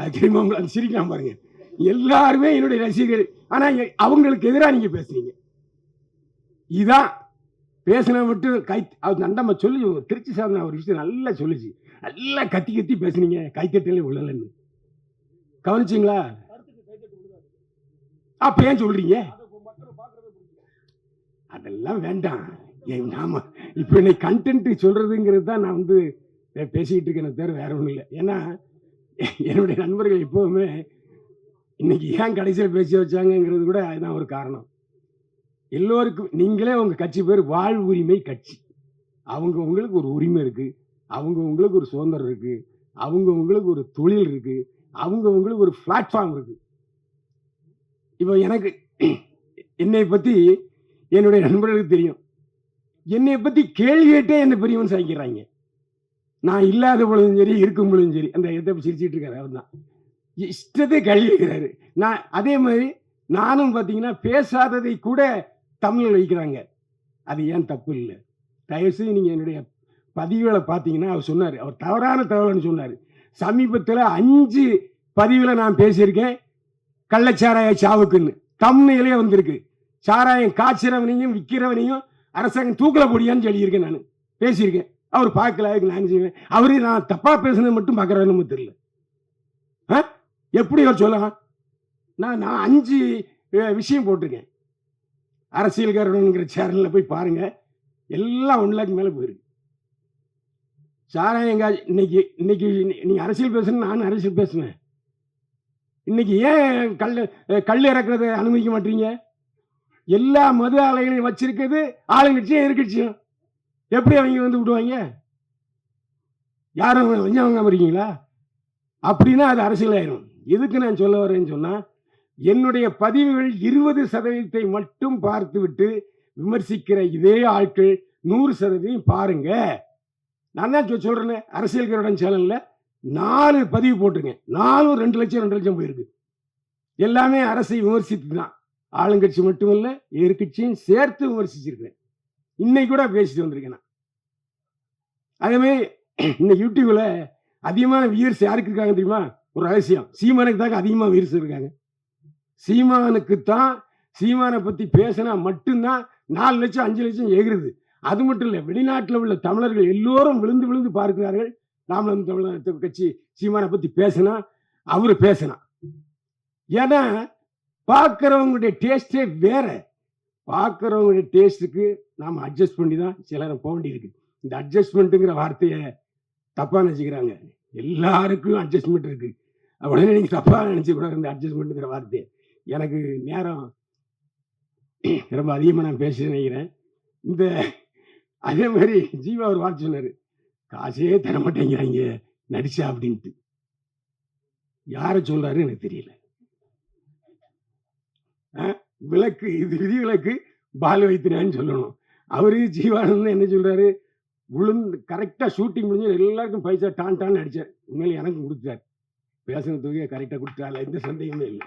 அது தெரியுமா அது சிரிக்கலாம் பாருங்க. எல்லாருமே என்னுடைய ரசிகர்கள். ஆனால் அவங்களுக்கு எதிராக நீங்கள் பேசுறீங்க. இதான் பேசின மட்டும் கை அது நண்டம்மா சொல்லி திருச்சி சார்ந்த ஒரு விஷயம் நல்லா சொல்லுச்சு. நல்லா கத்தி கத்தி பேசுனீங்க. கைத்தட்டலே உள்ளலன்னு கவனிச்சிங்களா? அப்ப ஏன் சொல்கிறீங்க அதெல்லாம் வேண்டாம். ஏன் நாம இப்போ என்னை கண்டென்ட் சொல்கிறதுங்கிறது தான் நான் வந்து பேசிக்கிட்டு இருக்கேன் தவிர வேற ஒன்றும் இல்லை. ஏன்னா என்னுடைய நண்பர்கள் எப்போவுமே இன்னைக்கு ஏன் கடைசியில் பேசி வச்சாங்கங்கிறது கூட அதுதான் ஒரு காரணம். எல்லோருக்கும் நீங்களே உங்கள் கட்சி பேர் வாழ் உரிமை கட்சி. அவங்க உங்களுக்கு ஒரு உரிமை இருக்குது அவங்க உங்களுக்கு ஒரு சுதந்திரம் இருக்குது அவங்க உங்களுக்கு ஒரு தொழில் இருக்குது அவங்க உங்களுக்கு ஒரு பிளாட்ஃபார்ம் இருக்குது இப்போ எனக்கு என்னை பற்றி என்னுடைய நண்பர்களுக்கு தெரியும். என்னை பற்றி கேள்வி கேட்டே என்ன பெரியவன் சாய்க்கிறாங்க? நான் இல்லாத பொழுதும் சரி இருக்கும் பொழுதும் சரி அந்த இதை சிரிச்சிட்டு இருக்காரு அவர் தான். இஷ்டத்தை கேள்வி நான் அதே மாதிரி நானும் பார்த்தீங்கன்னா பேசாததை கூட தமிழில் வைக்கிறாங்க. அது ஏன் தப்பு இல்லை? தயவுசெய்து நீங்கள் என்னுடைய பதிவுகளை பார்த்தீங்கன்னா அவர் சொன்னார். அவர் தவறான தகவல்னு சொன்னார். சமீபத்தில் அஞ்சு பதிவில் நான் பேசியிருக்கேன். கள்ளச்சாராய சாவுக்குன்னு. தம்னையிலே வந்திருக்கு. சாராயம் காய்ச்சிறவனையும் விற்கிறவனையும் அரசாங்கம் தூக்கில போடியான்னு சொல்லியிருக்கேன் நான். பேசியிருக்கேன். அவர் பார்க்கல அதுக்கு நான் செய்வேன். அவரு நான் தப்பா பேசுனது மட்டும் பார்க்குறாருன்னு தெரியல. ஆ? எப்படி அவர் சொல்லலாம் நான் நான் அஞ்சு விஷயம் போட்டிருக்கேன். அரசியல்காரனுங்கிற சேனலில் போய் பாருங்க. எல்லாம் ஒன் லேக் மேலே போயிருக்கு. சாராயம் காய் இன்னைக்கு இன்னைக்கு நீங்கள் அரசியல் பேசுன நான் அரசியல் பேசுனேன். இன்னைக்கு ஏன் கல் கல் இறக்குறத அனுமதிக்க மாட்டீங்க? எல்லா மது ஆலைகளையும் வச்சிருக்கிறது ஆளுங்கட்சியும் எதிர்கட்சியும். எப்படி அவங்க வந்து விடுவாங்க? யாரும் லஞ்சம் வாங்காம இருக்கீங்களா? அப்படின்னா அது அரசியலாயிரும். எதுக்கு நான் சொல்ல வரேன்னு சொன்னால் என்னுடைய பதிவுகள் இருபது சதவீதத்தை மட்டும் பார்த்துவிட்டு விமர்சிக்கிற இதே ஆட்கள் நூறு சதவீதம் பாருங்க. நான் தான் சொல்கிறேன் அரசியல் கருடன் சேனலில் நாலு பதிவு போட்டுங்க நாலும் ரெண்டு லட்சம் ரெண்டு லட்சம் போயிருக்கு. எல்லாமே அரசை விமர்சித்து தான் ஆளுங்கட்சி மட்டுமல்ல எதிர்கட்சியும் சேர்த்து விமர்சிச்சிருக்கிறேன். இன்னைக்கு கூட பேசிட்டு வந்திருக்கேன் நான். அதே மாதிரி இந்த யூடியூப்ல அதிகமான வியூர்ஸ் யாருக்கு இருக்காங்க தெரியுமா? ஒரு ரகசியம். சீமானுக்கு தாங்க அதிகமாக வியூர்ஸ் இருக்காங்க. சீமானுக்கு தான் சீமானை பத்தி பேசினா மட்டும்தான் நாலு லட்சம் அஞ்சு லட்சம் எகிருது அது மட்டும் இல்லை வெளிநாட்டில் உள்ள தமிழர்கள் எல்லோரும் விழுந்து விழுந்து பார்க்கிறார்கள். நாமளும் தமிழர் கட்சி சீமானை பத்தி பேசினா அவரு பேசினா. ஏன்னா பார்க்குறவங்களுடைய டேஸ்டே வேற. பார்க்குறவங்க டேஸ்ட்டுக்கு நாம் அட்ஜஸ்ட் பண்ணி தான் சிலரை போக வேண்டியிருக்கு. இந்த அட்ஜஸ்ட்மெண்ட்டுங்கிற வார்த்தையை தப்பாக நினச்சிக்கிறாங்க. எல்லாருக்கும் அட்ஜஸ்ட்மெண்ட் இருக்குது உடனே நீங்கள் தப்பாக நினச்சிக்கூடாது இந்த அட்ஜஸ்ட்மெண்ட்டுங்கிற வார்த்தையை. எனக்கு நேரம் ரொம்ப அதிகமாக நான் பேசி நினைக்கிறேன். இந்த அதே மாதிரி ஜீவா ஒரு வார்த்தை சொன்னார். காசே தர மாட்டேங்கிறாங்க நடிச்சா அப்படின்ட்டு. யாரை சொல்கிறாரு எனக்கு தெரியல. ஆ? விளக்கு இது விதிவிலக்கு பால் வைத்தினான்னு சொல்லணும். அவரு ஜீவானந்தன் என்ன சொல்றாரு? விழுந்து கரெக்டாக ஷூட்டிங் முடிஞ்சு எல்லாருக்கும் பைசா டான் டான் அடித்தார் உண்மையில எனக்கும் கொடுத்தார் பேசின தொகையை கரெக்டாக கொடுத்தாரு எந்த சந்தேகமே இல்லை.